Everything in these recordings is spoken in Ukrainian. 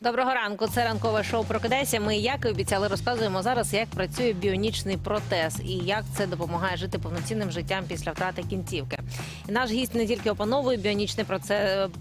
Доброго ранку. Це ранкове шоу Прокидайся. Ми, як і обіцяли, розказуємо зараз, як працює біонічний протез і як це допомагає жити повноцінним життям після втрати кінцівки. І наш гість не тільки опановує біонічний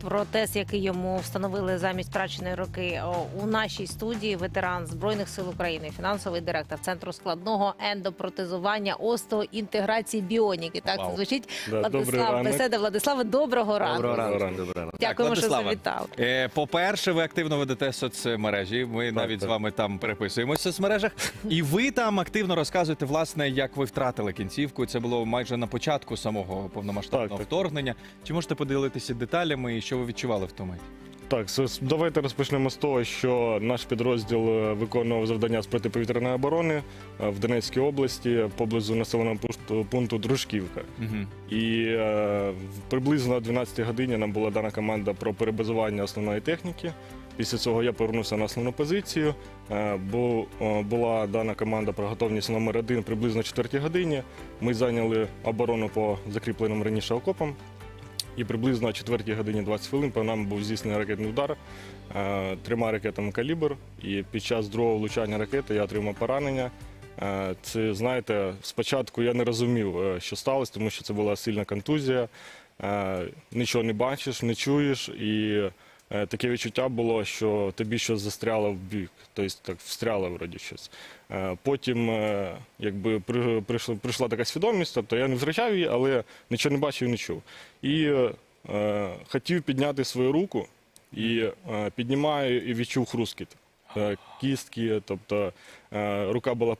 протез, який йому встановили замість втраченої руки. У нашій студії ветеран збройних сил України, фінансовий директор центру складного ендопротезування остеоінтеграції біоніки. Так Вау. це звучить Да, Владислав. Беседа. Владиславе, доброго ранку. Доброго ранку. ранку. Доброго ранку. Дякуємо, Так, що завітали. е, По-перше, ви активно ведете соцмережі. Ми навіть так. з вами там переписуємося в соцмережах. І ви там активно розказуєте, власне, як ви втратили кінцівку. Це було майже на початку самого повномасштабного Так, так. вторгнення. Чи можете поділитися деталями і що ви відчували в тому? Так, с- давайте розпочнемо з того, що наш підрозділ е, виконував завдання з протиповітряної оборони е, в Донецькій області поблизу населеного пункту- пункту Дружківка. Угу. І е, в- приблизно о 12 годині нам була дана команда про перебазування основної техніки. Після цього я повернувся на основну позицію. Е, бу- о, була дана команда про готовність номер один приблизно о 4 годині. Ми зайняли оборону по закріпленим раніше окопам. І приблизно о 4 годині 20 хвилин по нам був здійснений ракетний удар е, трьома ракетами калібр. І під час другого влучання ракети я отримав поранення. Е, Це, знаєте, спочатку я не розумів, е, що сталося, тому що це була сильна контузія. Е, Нічого не бачиш, не чуєш, і е, таке відчуття було, що тобі щось застряло в бік, тобто так встряло вроді щось. Е, Потім, е, якби прийшла, прийшла така свідомість, тобто я не втрачав її, але нічого не бачив і не чув. І е, е, хотів підняти свою руку і е, піднімаю і відчув хрускіт. Е, Кістки, тобто е, рука була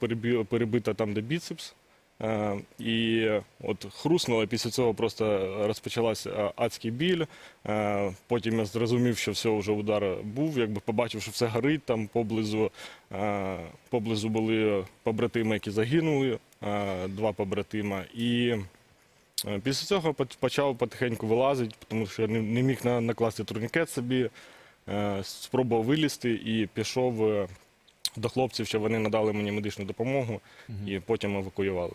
перебита там, де біцепс. Е, І от хруснуло, після цього просто розпочалася е, адський біль. Е, Потім я зрозумів, що все, вже удар був, якби побачив, що все горить там поблизу. Поблизу були побратими, які загинули, два побратима. І після цього почав потихеньку вилазити, тому що я не- міг накласти турнікет собі. Спробував вилізти і пішов до хлопців, щоб вони надали мені медичну допомогу і потім евакуювали.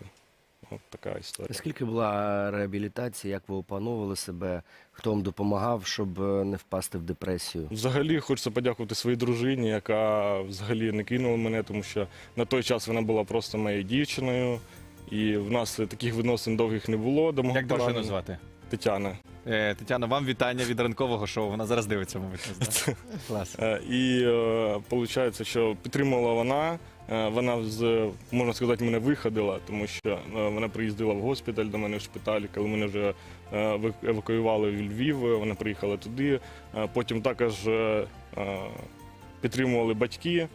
От така історія. Скільки була реабілітація, як ви опановували себе, хто вам допомагав, щоб е, не впасти в депресію? Взагалі хочеться подякувати своїй дружині, яка взагалі не кинула мене, тому що на той час вона була просто моєю дівчиною. І в нас таких відносин довгих не було. До мого Як дружину поранення. звати? Тетяна. Е, Тетяна, вам вітання від ранкового шоу. Вона зараз дивиться, мабуть. не знаю. Клас. Е, І виходить, що підтримувала вона. Е, Вона з можна сказати, мене виходила, тому що е, вона приїздила в госпіталь до мене в шпиталі, коли мене вже е, евак- евакуювали в Львів. е, Вона приїхала туди. Е, Потім також е, е, підтримували батьки, е,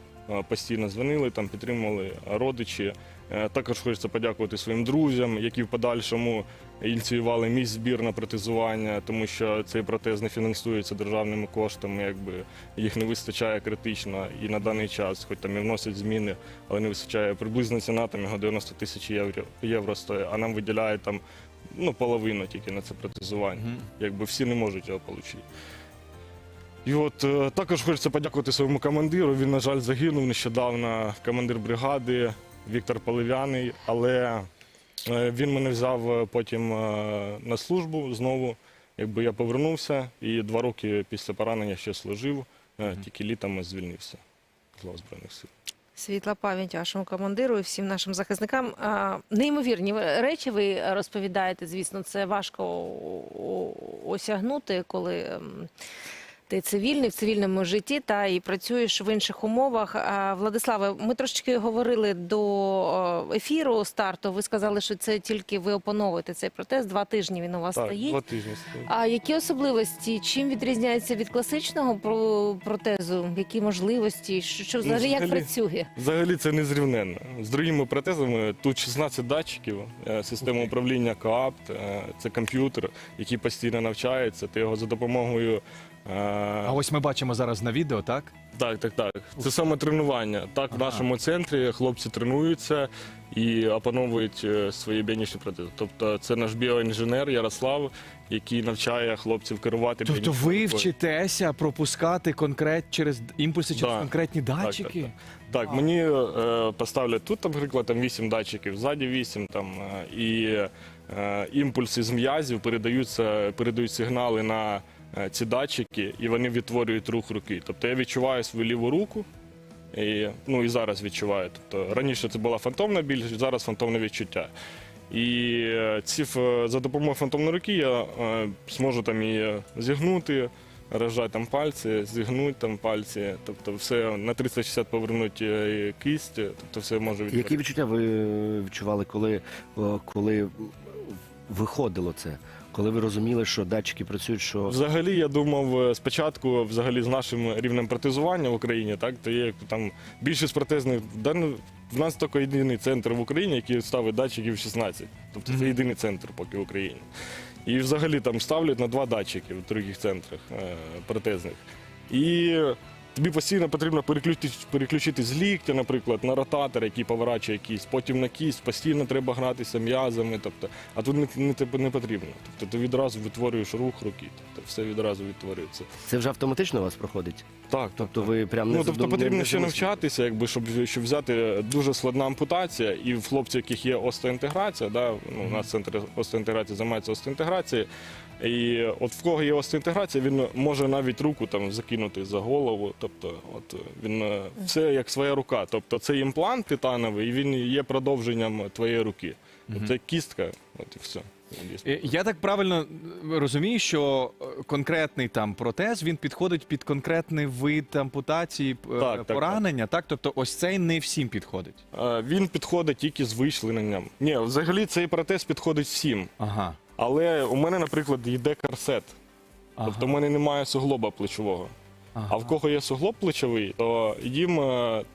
постійно дзвонили, там підтримували родичі. Е, Також хочеться подякувати своїм друзям, які в подальшому ініціювали мій збір на протезування, тому що цей протез не фінансується державними коштами, якби їх не вистачає критично і на даний час, хоч там і вносять зміни, але не вистачає приблизна ціна там його 90 тисяч євро, євро стоїть, а нам виділяють там ну, половину тільки на це протезування. Якби всі не можуть його отримати. І от е, також хочеться подякувати своєму командиру. Він, на жаль, загинув нещодавно, командир бригади Віктор Поливяний, але е, він мене взяв е, потім е, на службу знову. Якби я повернувся і два роки після поранення ще служив, е, тільки літом звільнився з лав Збройних сил. Світла пам'ять вашому командиру і всім нашим захисникам. А, Неймовірні речі ви розповідаєте. Звісно, це важко осягнути, коли ем, ти цивільний в цивільному житті та і працюєш в інших умовах. Владиславе, ми трошечки говорили до ефіру старту. Ви сказали, що це тільки ви опановуєте цей протез. Два тижні він у вас Так, стоїть. два тижні стоїть. А які особливості? Чим відрізняється від класичного про- протезу? Які можливості? Що, що взагалі як працює? Взагалі це незрівненно. З другими протезами тут 16 датчиків, е, система управління КАПТ, е, це комп'ютер, який постійно навчається. Ти його за допомогою. А ось ми бачимо зараз на відео, так? Так, так, так. Це саме тренування. Так, в Ага. нашому центрі хлопці тренуються і опановують е, свої біонічні протези. Тобто це наш біоінженер Ярослав, який навчає хлопців керувати Тобто біонічною ви рукою. вчитеся пропускати конкрет через імпульси через Да. конкретні датчики? так, так. Мені е, поставлять тут, наприклад, там 8 датчиків, ззаді 8, там, е, і е, імпульси з м'язів передаються, передають сигнали на ці датчики, і вони відтворюють рух руки. Тобто я відчуваю свою ліву руку. І, ну і зараз відчуваю. Тобто раніше це була фантомна біль, зараз фантомне відчуття. І е, ці за допомогою фантомної руки я е, зможу там і зігнути, розжати там пальці, зігнути там пальці, тобто все на 360 повернути е, кисть, тобто все може Які відчуття ви відчували, коли, коли виходило це? Коли ви розуміли, що датчики працюють, що Взагалі, я думав е, спочатку, взагалі, з нашим рівнем протезування в Україні, так то є там більшість протезних ну, в нас тільки єдиний центр в Україні, який ставить датчиків 16. Тобто це єдиний центр поки в Україні. І взагалі там ставлять на два датчики в других центрах е, протезних. І тобі постійно потрібно переключитись, переключити з ліктя, наприклад, на ротатор, який поворачує кість, потім на кість, постійно треба гратися м'язами. Тобто, а тут не, не, не потрібно. Тобто ти відразу витворюєш рух руки, тобто все відразу відтворюється. це вже автоматично у вас проходить? Так, Тобто ви прям не Ну, тобто задум- потрібно не ще навчатися, якби щоб, щоб взяти дуже складна ампутація, і в хлопців, яких є остеоінтеграція, да, ну, у нас центр остеоінтеграції займається остеоінтеграцією. І от в кого є остеоінтеграція, він може навіть руку там закинути за голову. Тобто, от він е, все як своя рука. Тобто це імплант титановий, і він є продовженням твоєї руки. Тобто це кістка, от і все. Е, Я так правильно е, розумію, що е, конкретний там протез він підходить під конкретний вид ампутації, Так, так, поранення. Так, тобто, ось цей не всім підходить. Він підходить тільки з вишленням. Ні, взагалі цей протез підходить всім. Ага. Але у мене, наприклад, йде корсет. ага. Тобто в мене немає суглоба плечового. ага. А в кого є суглоб плечовий, то їм,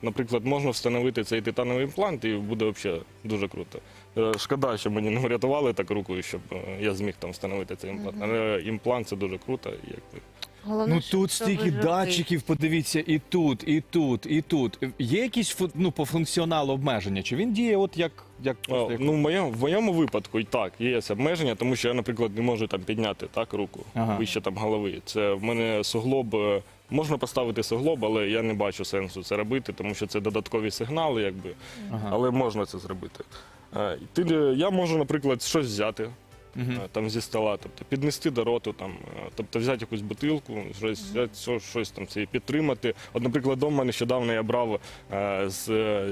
наприклад, можна встановити цей титановий імплант і буде взагалі дуже круто. Е, Шкода, що мені не врятували так рукою, щоб е, я зміг там встановити цей імплант. Але імплант це дуже круто. Якби. Головне, Ну що тут це стільки датчиків, подивіться, і тут, і тут, і тут. Є якісь фу- ну, по функціоналу обмеження? Чи він діє от як, як, просто Е, як... Ну, в моєму, в моєму випадку і так, є обмеження, тому що я, наприклад, не можу там підняти так, руку Ага. вище там голови. Це в мене суглоб. е, Можна поставити суглоб, але я не бачу сенсу це робити, тому що це додаткові сигнали, якби. Ага. але можна це зробити. Е, Ти, я можу, наприклад, щось взяти. е, там зі стола, тобто піднести до роту, там, е, тобто взяти якусь бутилку, щось, взяти, щось, щось там це підтримати. От, наприклад, вдома нещодавно я брав е, з, е,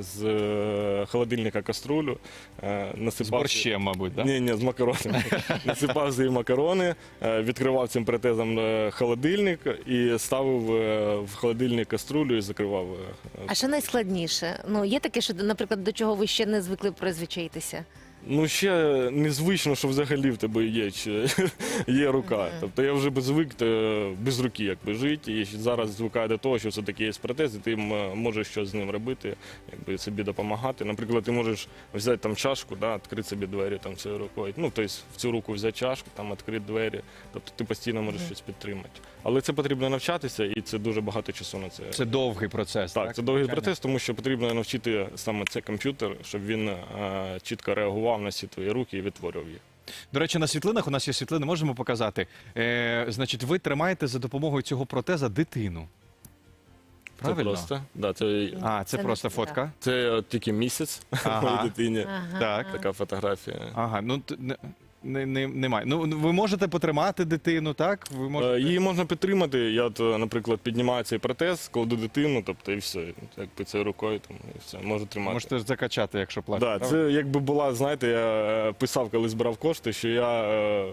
з е, холодильника каструлю, е, З насипав. борщем, мабуть, так? Ні, ні, з макаронами. Насипав з її макарони, е, відкривав цим протезом е, холодильник і ставив е, в холодильник каструлю і закривав. е, А що найскладніше? Ну є таке, що, наприклад, до чого ви ще не звикли призвичаїтися? Ну, ще незвично, що взагалі в тебе є, чи, є рука. Тобто я вже звик е, без руки якби жити, і зараз звикаю до того, що все таки є протез, і ти м, можеш щось з ним робити, якби собі допомагати. Наприклад, ти можеш взяти там чашку, да, відкрити собі двері там цією рукою. Ну, тобто в цю руку взяти чашку, там відкрити двері. Тобто ти постійно можеш щось підтримати. Але це потрібно навчатися, і це дуже багато часу на це. Це довгий процес. Так, це довгий Навчання? процес, тому що потрібно навчити саме цей комп'ютер, щоб він е, чітко реагував на всі твої руки і відтворював їх. До речі, на світлинах у нас є світлини, можемо показати. Е, значить, ви тримаєте за допомогою цього протеза дитину. Правильно? Це просто. Да, це, А, це, Це просто фото. фотка. це тільки місяць Ага. моїй дитині. Ага. Так. Така фотографія. Ага, ну т- не, не, не, немає. Ну, ви можете потримати дитину, так? Ви можете... Е, Її можна підтримати. Я, от, е, наприклад, піднімаю цей протез, кладу дитину, тобто і все. Якби це рукою, там, і все, можу тримати. Можете закачати, якщо плачете. Да, правда? це якби була, знаєте, я е, писав, коли збирав кошти, що я е,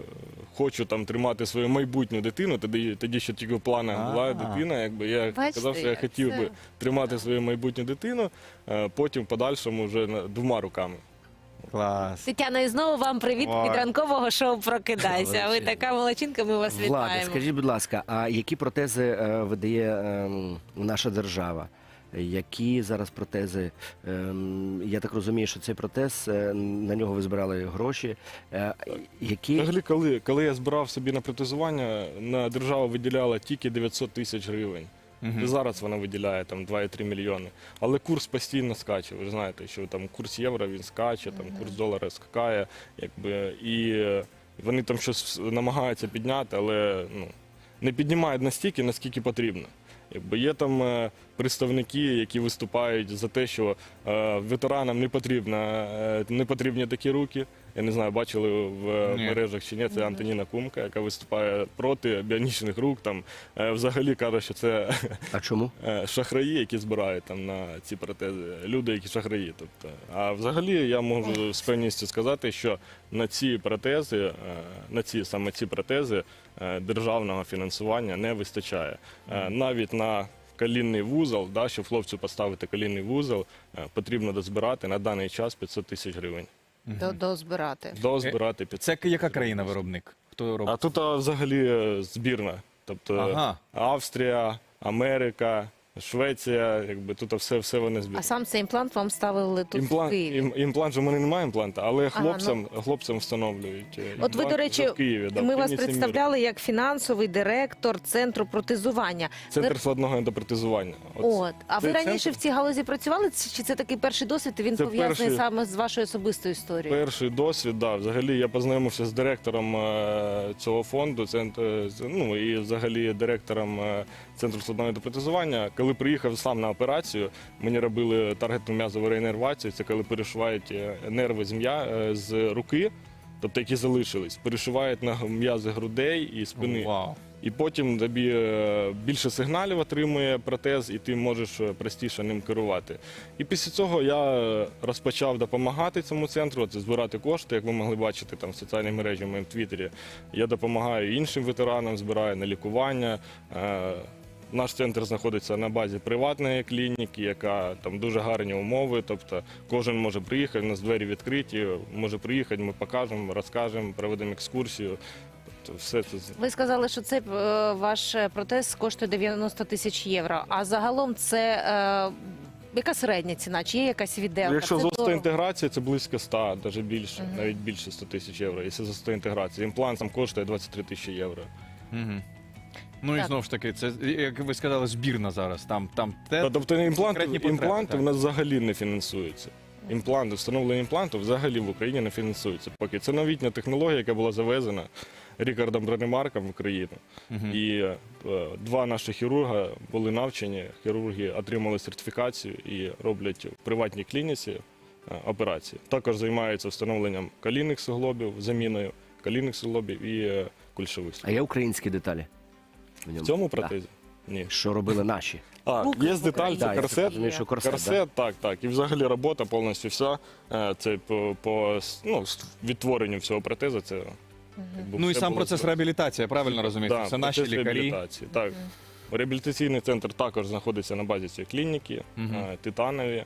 хочу там тримати свою майбутню дитину. Тоді, тоді ще тільки в планах була А. дитина. Якби я Бачите, казав, що я як хотів це? би тримати свою майбутню дитину, е, потім в подальшому вже на- двома руками. Клас. Тетяна, і знову вам привіт Ой. від ранкового шоу Прокидайся. Ви така молодчинка, ми вас Влада, вітаємо. скажіть, будь ласка, а які протези е, видає ем, наша держава? Які зараз протези? Ем, я так розумію, що цей протез е, на нього ви збирали гроші. Е, які Взагалі, коли, коли я збирав собі на протезування, на держава виділяла тільки 900 тисяч гривень. І зараз вона виділяє там 2,3 мільйони. Але курс постійно скаче. Ви ж знаєте, що там курс євро він скаче, там курс долара скакає, якби і вони там щось намагаються підняти, але ну не піднімають настільки, наскільки потрібно. Якби є там е, представники, які виступають за те, що е, ветеранам не потрібно, е, не потрібні такі руки. Я не знаю, бачили в е, Ні. мережах чи ні. Це Антоніна Кумка, яка виступає проти біонічних рук. Там е, взагалі каже, що це А чому? е, шахраї, які збирають там на ці протези. Люди, які шахраї. Тобто, а взагалі я можу з певністю сказати, що на ці протези, е, на ці саме ці протези е, державного фінансування не вистачає. Е, Навіть на колінний вузол, да, щоб хлопцю поставити колінний вузол, е, потрібно дозбирати на даний час 500 тисяч гривень. До, дозбирати. Дозбирати під Це яка країна виробник? Хто робить? А тут а, взагалі е, збірна. Тобто Ага. Австрія, Америка, Швеція, якби тут все, все вони збірні. А сам цей імплант вам ставили тут в Імплант, Києві. ім, імплант же в мене немає імпланта, але Ага, хлопцям, хлопцям встановлюють. е, От ви, імплант до речі, в Києві. Да, ми вас клініці «Мір». представляли як фінансовий директор центру протезування. Центр складного ендопротезування. От. От, а ви Цей раніше центр- в цій галузі працювали? Чи це такий перший досвід? і Він Це пов'язаний перший- саме з вашою особистою історією? Перший досвід, да. Взагалі я познайомився з директором е, цього фонду, центр, е, з- ну і взагалі директором е, центру складного ендопротезування. Коли приїхав сам на операцію, мені робили таргетну м'язову реінервацію. Це коли перешивають е, нерви з м'я е, з руки. Тобто, які залишились, перешивають на м'язи грудей і спини. Вау. І потім тобі е, більше сигналів отримує протез, і ти можеш простіше ним керувати. І після цього я розпочав допомагати цьому центру, це збирати кошти, як ви могли бачити там в соціальній мережі в моєму твіттері. Я допомагаю іншим ветеранам, збираю на лікування. Наш центр знаходиться на базі приватної клініки, яка там дуже гарні умови. Тобто кожен може приїхати, у нас двері відкриті, може приїхати, ми покажемо, розкажемо, проведемо екскурсію. Тобто все це Ви сказали, що цей е, ваш протез коштує 90 тисяч євро. А загалом це е, яка середня ціна? Чи є якась віделка? Якщо Це за інтеграція, це близько 100, навіть більше, навіть більше 100 тисяч євро. Якщо за інтеграцію. Імплант там коштує 23 тисячі євро. Мгм. Ну і Так. знову ж таки, це як ви сказали, збірна зараз. Там там те Та, тобто імпланти, конкретні потреби, імпланти так. в нас взагалі не фінансуються. Імпланти, встановлення імпланту взагалі в Україні не фінансується. Поки це новітня технологія, яка була завезена Рікардом Бронемарком в Україну. Мгм. І е, два наші хірурга були навчені. Хірурги отримали сертифікацію і роблять в приватній клініці е, операції. Також займаються встановленням колінних суглобів, заміною колінних суглобів і е, кульшових. А є українські деталі? В, В цьому протезі? Ні. Що робили наші? А, Руки є деталь, це Да, я корсет. розумію, що корсет, Корсет, да? так, так. І взагалі робота повністю вся. Е, Це по, по ну, с- відтворенню всього протезу. Це, якби Ну і все сам було процес зроблено. реабілітації, правильно розумієте? Да, це наші процес лікарі. реабілітації, Так. Реабілітаційний центр також знаходиться на базі цієї клініки, Мгм. е, Титанові.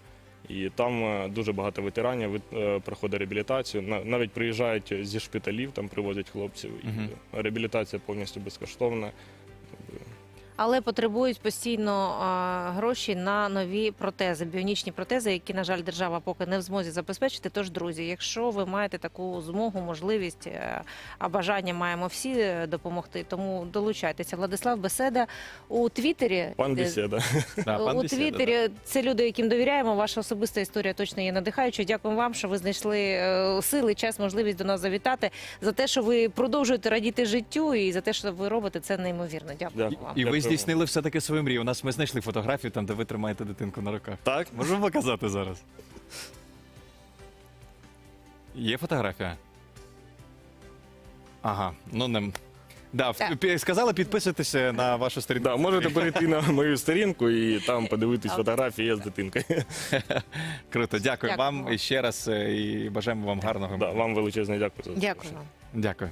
І там е, дуже багато ветеранів е, проходить реабілітацію. На- Навіть приїжджають зі шпиталів, там привозять хлопців. І Мгм. реабілітація повністю безкоштовна. Але потребують постійно гроші на нові протези, біонічні протези, які, на жаль, держава поки не в змозі забезпечити. Тож, друзі, якщо ви маєте таку змогу, можливість, е, а бажання маємо всі е, допомогти, тому долучайтеся. Владислав Беседа у Твіттері. Пан де- Бесіда. Да, пан у Твіттері це люди, яким довіряємо. Ваша особиста історія точно є надихаючою. Дякуємо вам, що ви знайшли е, сили, час, можливість до нас завітати. За те, що ви продовжуєте радіти життю, і за те, що ви робите, це неймовірно. Дякую Дякую. вам. І ви. Здійснили все-таки свою мрію. У нас ми знайшли фотографію там, де ви тримаєте дитинку на руках. Так? Можемо показати зараз. Є фотографія? Ага, ну не. Да, в- Так. пі- сказали підписуйтеся на вашу сторінку. Да, можете перейти на мою сторінку і там подивитись фотографії я з дитинкою. Круто, дякую Дякую вам вам. і ще раз е, і бажаємо вам гарного. Да, вам величезне дякую за Дякую вам. Дякую.